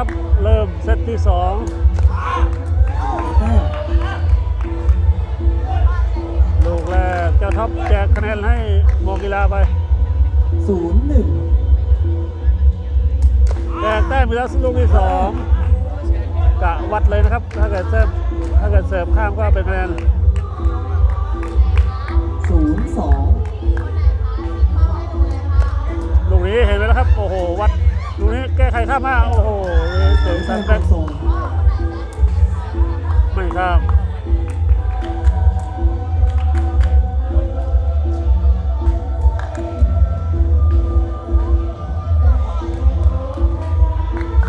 ครับ เริ่มเซตที่สองแต้มลูกแรกเจ้าท็อปแจกคะแนนให้โมกีฬาไป ศูนย์หนึ่งแจกแต้มไปแล้วลูกที่สองกะวัดเลยนะครับ ถ้าเกิดเสิร์ฟถ้าเกิดเสิร์ฟข้ามก็เป็นคะแนนศูนย์สองลูกนี้เห็นไหมนะครับ โอ้โห วัดลูกนี้แก้ไขข้ามมา โอ้โห เจ๋งสัแต้นมแบ็คส่งไม่ข้าม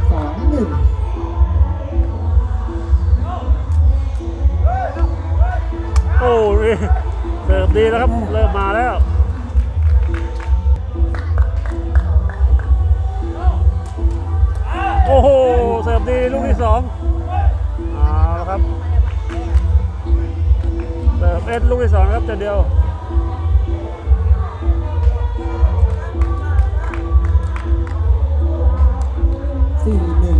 สองหนึ่งโอ้ยเสิร์ฟดีแล้วครับ เริ่มมาแล้ว เสิร์ฟเอ็ดลูกที่สองนะครับจะเดียวสี่หนึ่ง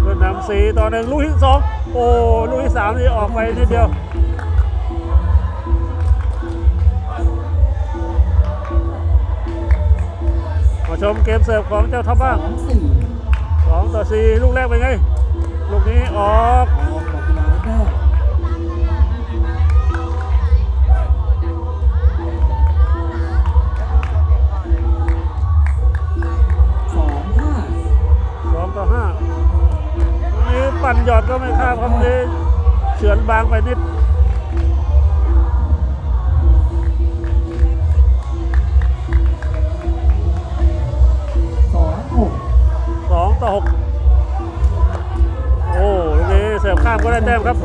เพื่อนนำสีต่อหนึ่งลูกที่สองโอ้ลูกที่สามนี่ออกไปนิดเดียวมาชมเกมเสิร์ฟของเจ้าท็อปสบ้าองงสี่สองต่อสี่ลูกแรกเป็นไง ลูกนี้ออก ปั่นหยอดก็ไม่ข้ามครับลูกนี้เฉือนบางไปนิดสองหกสองต่อหกโอ้ลูกนี้เสิร์ฟข้ามก็ได้แต้มครับ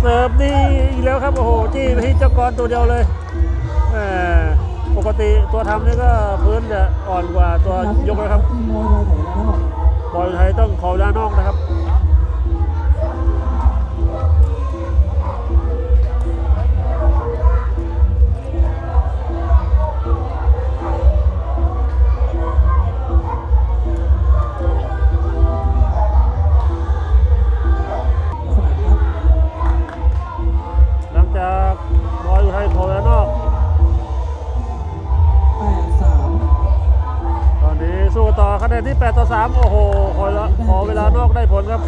เสิร์ฟดีอีกแล้วครับ โอ้โหจี้ไปที่เจ้ากรตัวเดียวเลยปกติตัวทำนี่ก็พื้นจะอ่อนกว่าตัวยกนะครับที่มวยไทยของเราบอลไทยต้องขอด้านนอกนะครับ แนนที่8ต่อ3โอ้โหขอละขอเวลานอกได้ผลครับ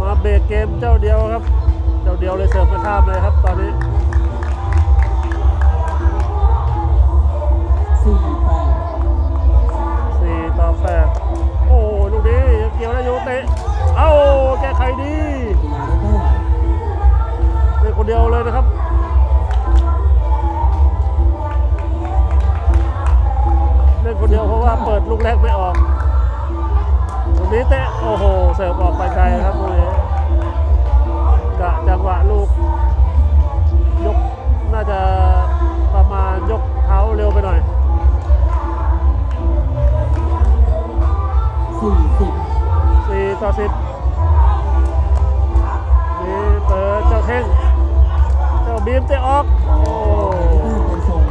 มาเบรกเกมเจ้าเดียวครับ เจ้าเดียวเลยเสิร์ฟไปข้ามเลยครับตอนนี้ เตะออกโอ้แต้มเป็นส่ง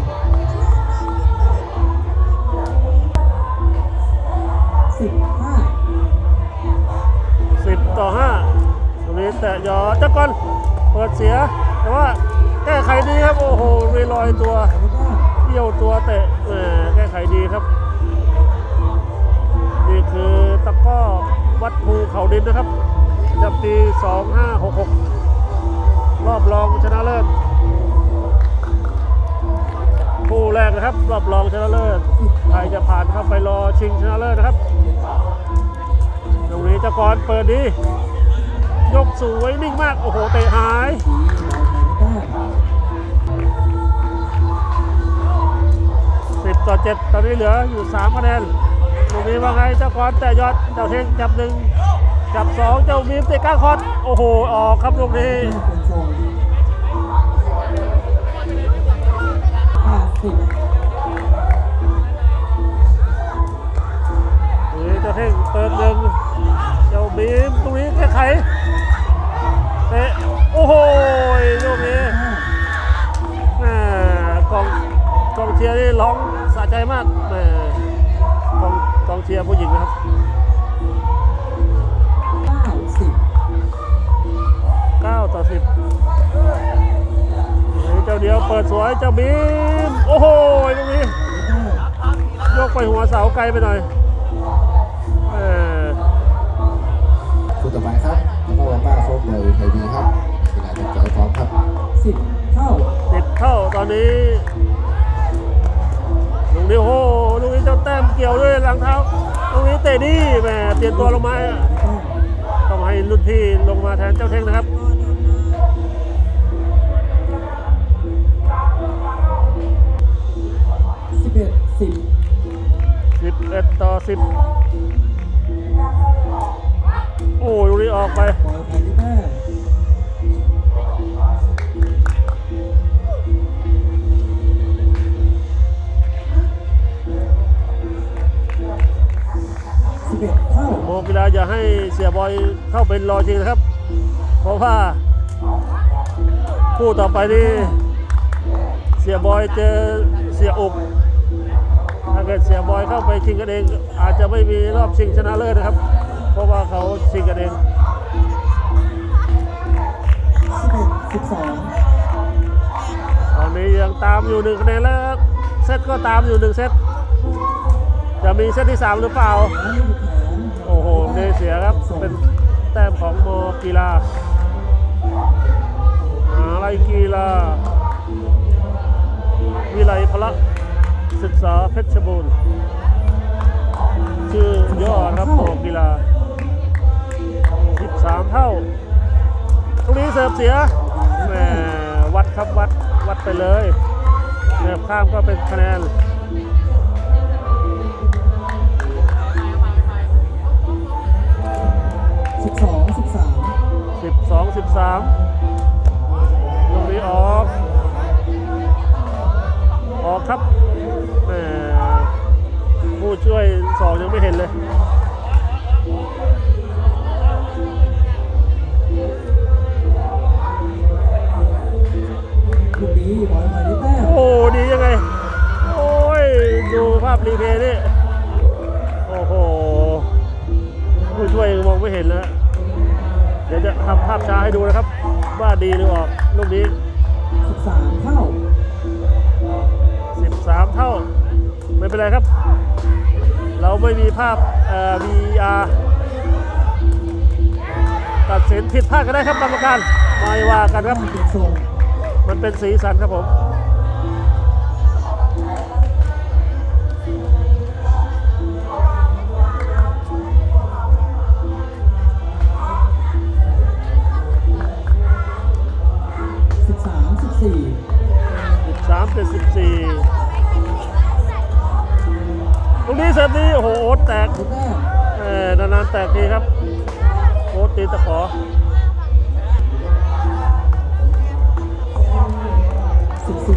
สิบห้าสิบต่อห้าตรงนี้แตะยอดจักก่อนเปิดเสีย แต่ว่าแก้ไขดีครับ โอ้โหรีลอยตัวเอี่ยวตัวเตะแหมแก้ไขดีครับ นี่คือตะก้อวัดภูเขาดินนะครับประจำปี 2566 รอบรองชนะเลิศ แรกนะครับ รอบรองชนะเลิศใครจะผ่านเข้าไปรอชิงชนะเลิศนะครับตรงนี้เจ้ากรเปิดดียกสวยนิ่งมาก โอ้โหเตะหายสีเราไทยได้แต้ม10ต่อนนี้เหลืออยู่3คะแนนตรงนี้ว่าไงเจ้ากรแต่ยอดเจ้าเทงจับหนึ่งจับสองเจ้าบีมเตะก้างคอนโอ้โห ออกครับตรงนี้ บีมตรงนี้แก้ไขเตะโอ้โหลูกนี้ห้าแม่กองกองเชียร์นี่ร้องสะใจมากแม่กองกองเชียร์ผู้หญิงนะครับเก้าสิบ9ต่อ10นี่เจ้าเดียวเปิดสวยเจ้าบีม โอ้โหตรงนี้ได้ยกไปหัวเสาไกลไปหน่อย ต่อไปครับแล้วก็ว่าป้าโฟกเลยไทยดีครับกีฬาจับใจพร้อมครับสิบเท่าสิบเท่าตอนนี้ลูกนี้โอ้โหลูกนี้เจ้าแต้มเกี่ยวด้วยหลังเท้าลูกนี้เตะดีแหมเตรียมตัวลงมาได้แต้มต้องให้รุ่นพี่ลงมาแทนเจ้าเท่งนะครับสิบเอ็ดสิบ11ต่อ10โเป็นรอจริงนะครับ เพราะว่าคู่ต่อไปนี่เสียบอยเจอเสียอุบถ้าเกิดเสียบอยเข้าไปชิงกันเอง อาจจะไม่มีรอบชิงชนะเลิศนะครับ เพราะว่าเขาชิงกันเองสิบเอ็ดสิบสองตอนนี้ยังตามอยู่หนึ่งคะแนนแล้วเซตก็ตามอยู่หนึ่งเซตจะมีเซตที่สามหรือเปล่า โอ้โหเนเสียครับเป็น แต้มของโมกีฬามหาลัยกีฬา วิไลพละศึกษาเพชรบูรณ์ ชื่อย่อนะครับโมกีฬา 13 เท่า ตรงนี้เสิร์ฟเสียแหมวัดครับวัดวัดไปเลยเสิร์ฟข้ามก็เป็นคะแนน สิบสองสิบสาม12 13 ไม่เป็นไรครับ เราไม่มีภาพเอ่อ VR ตัดสินผิดพลาดก็ได้ครับกรรมการไม่ว่ากันครับเปลี่ยนทรงมันเป็นสีสันครับผมสิบสามสิบสี่13เป็น14 ตรงนี้เสร็จนี้โอ้โหโอ๊ตแตกเออนานๆแตกทีครับโอ๊ตตีตะขอสิบสี่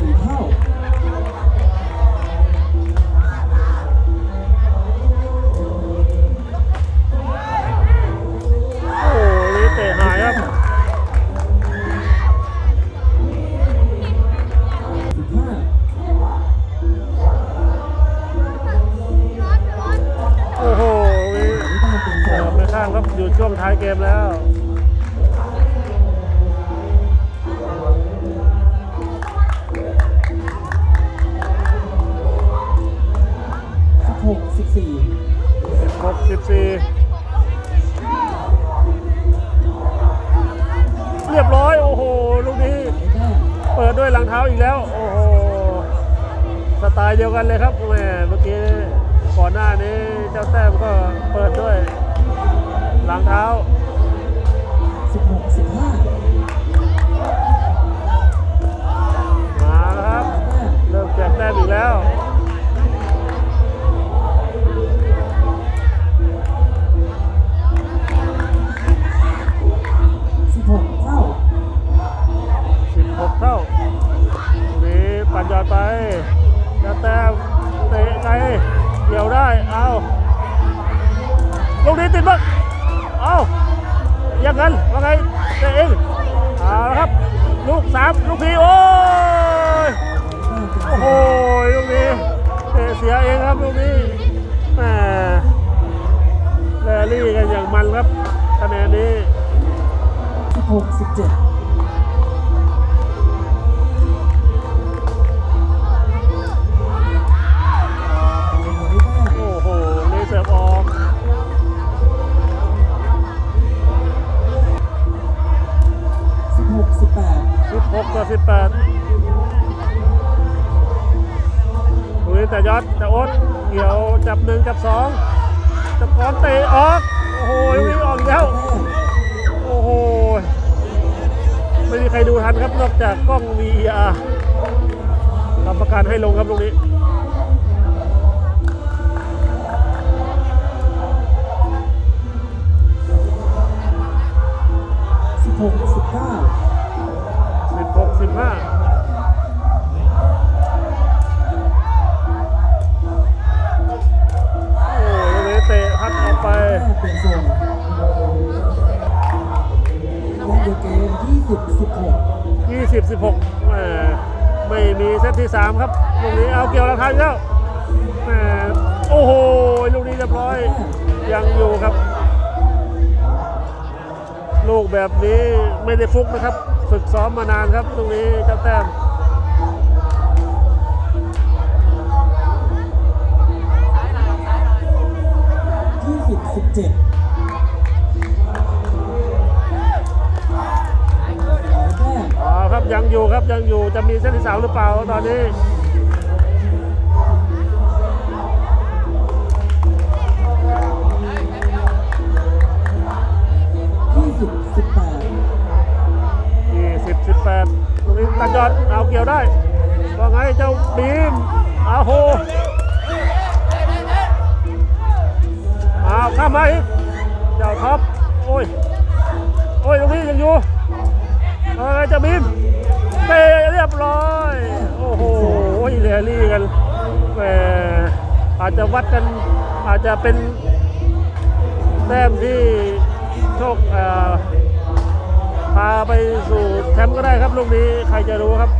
ปิดด้วยหลังเท้าอีกแล้ว โอ้โห สไตล์เดียวกันเลยครับแม่เมื่อกี้ก่อนหน้านี้เจ้าแต้มก็เปิดด้วย หลังเท้าสิบหกสิบห้ามาแล้วครับ เริ่มแจกแต้มอีกแล้ว เข้านี่ปั่นยอดไปจะแต้เตะไงเดี่ยวได้เอาลูกนี้ติดบักเอายัางนั้นว่าไงเตะเองเอาครับ ลูกสามลูกทีโอ้ยโอ้โหลูกนี้เตะเสียเองครับลูกนี้แหมแรลลี่กันอย่างมันครับคะแนนนี้หกสิบเจ็ด จากกล้อง VR ทำประกันให้ลงครับลูกนี้สิบหกสิบเก้า16 15โอ้ลูกนี้เตะพัดออกไปแม่เปลี่ยนส่งยังอยู่เกมยี่สิบสิบหก20 16แหม ไม่มีเซตที่ 3 ครับลูกนี้เอาเกี่ยวราคาอีกแล้วโอ้โหลูกนี้เรียบร้อยยังอยู่ครับ ลูกแบบนี้ไม่ได้ฟุกนะครับ ฝึกซ้อมมานานครับ ตรงนี้เจ้าแต้มยี่สิบสิบเจ็ด ครับยังอยู่ครับยังอยู่จะมีเส้นที่สามหรือเปล่าตอนนี้ยี่สิบสิบแปด20 18ตรงนี้ตัดยอดเอาเกี่ยวได้ว่าไงเจ้าบีมอาโหเอาข้ามมาอีกเจ้าท็อปโอ้ยโอ้ยตรงนี้ยังอยู่ ว่าจ้าบีมเตะเรียบร้อย โอ้โหเรลี่กันแหมอาจจะวัดกันอาจจะเป็นแต้มที่โชคพาไปสู่แชมป์ก็ได้ครับลูกนี้ใครจะรู้ครับ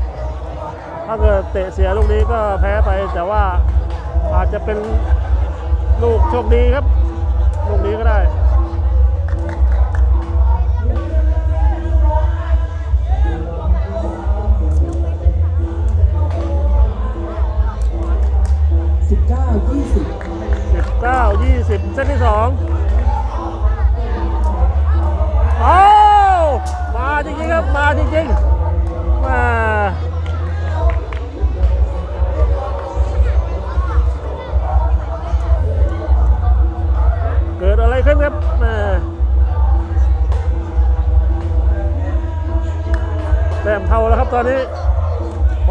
ถ้าเกิดเตะเสียลูกนี้ก็แพ้ไปแต่ว่าอาจจะเป็นลูกโชคดีครับ ลูกนี้ก็ได้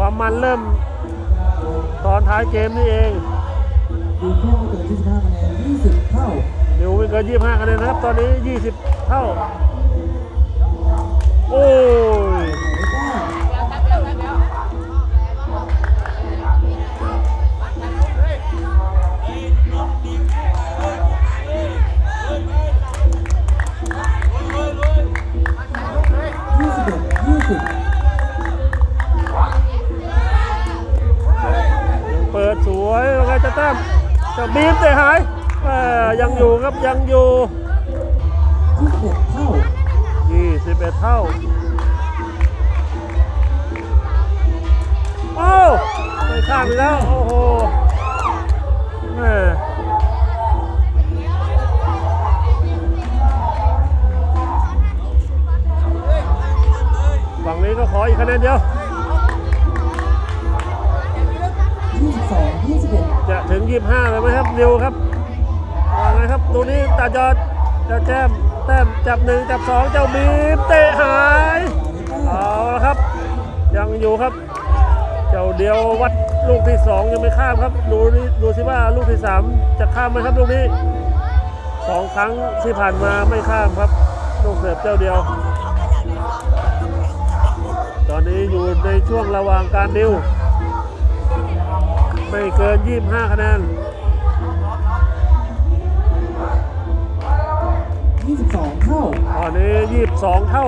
ความมันเริ่มตอนท้ายเกมนี่เองดูเพิ่มไม่เกินยี่สิบห้าคะแนนยี่สิบเท่าเดี๋ยวไม่เกิน25คะแนนนะครับ ตอนนี้ 20 เท่า โอ้ แต้มจะบีมเตะหายยังอยู่ครับยังอยู่ยี่สิบเอ็ดเท่า21เท่าโอ้ไม่ข้ามอีกแล้วโอ้โหแม่ฝั่งนี้ก็ขออีกคะแนนเดียว จะถึง25เลยไหมครับเร็วครับว่าไงครับดูนี้ตาจอดจะแจ้มแต้มจับหนึ่งจับสองเจ้าบีมเตะหายเอาละครับ ยังอยู่ครับ เจ้าเดียววัดลูกที่สองยังไม่ข้ามครับดูนี่ดูสิว่าลูกที่สามจะข้ามไหมครับลูกนี้สองครั้งที่ผ่านมาไม่ข้ามครับลูกเสิร์ฟเจ้าเดียว ตอนนี้อยู่ในช่วงระหว่างการดิว ไม่เกิน 25 คะแนน 22 เท่า ตอนนี้ 22 เท่า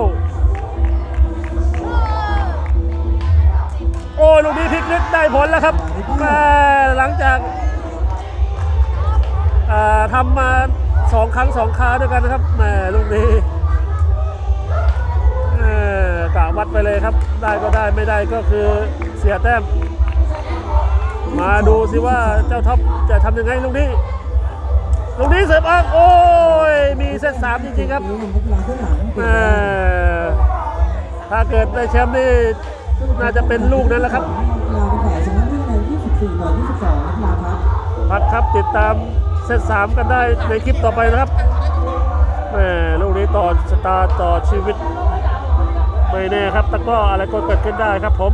โอ้ยลูกนี้พลิกนิดได้ผลแล้วครับแม่หลังจากอ่าทำมาสองครั้งสองคราด้วยกันนะครับแหม่ลูกนี้เอ่อกะวัดไปเลยครับ ได้ก็ได้ไม่ได้ก็คือเสียแต้ม มาดูสิว่าเจ้าท็อปจะทำยังไงลูกนี้ลูกนี้เสิร์ฟออกโอ้ยมีเซตสามจริงๆครับถ้าเกิดได้แชมป์นี่น่าจะเป็นลูกนั้นแหละครับนักกีฬาเป็นฝ่ายชนะด้วครับพักครับติดตามเซตสามกันได้ในคลิปต่อไปนะครับแหม่ลูกนี้ต่อชะตาต่อชีวิตไม่แน่ครับตะก้ออะไรก็เกิดขึ้นได้ครับผม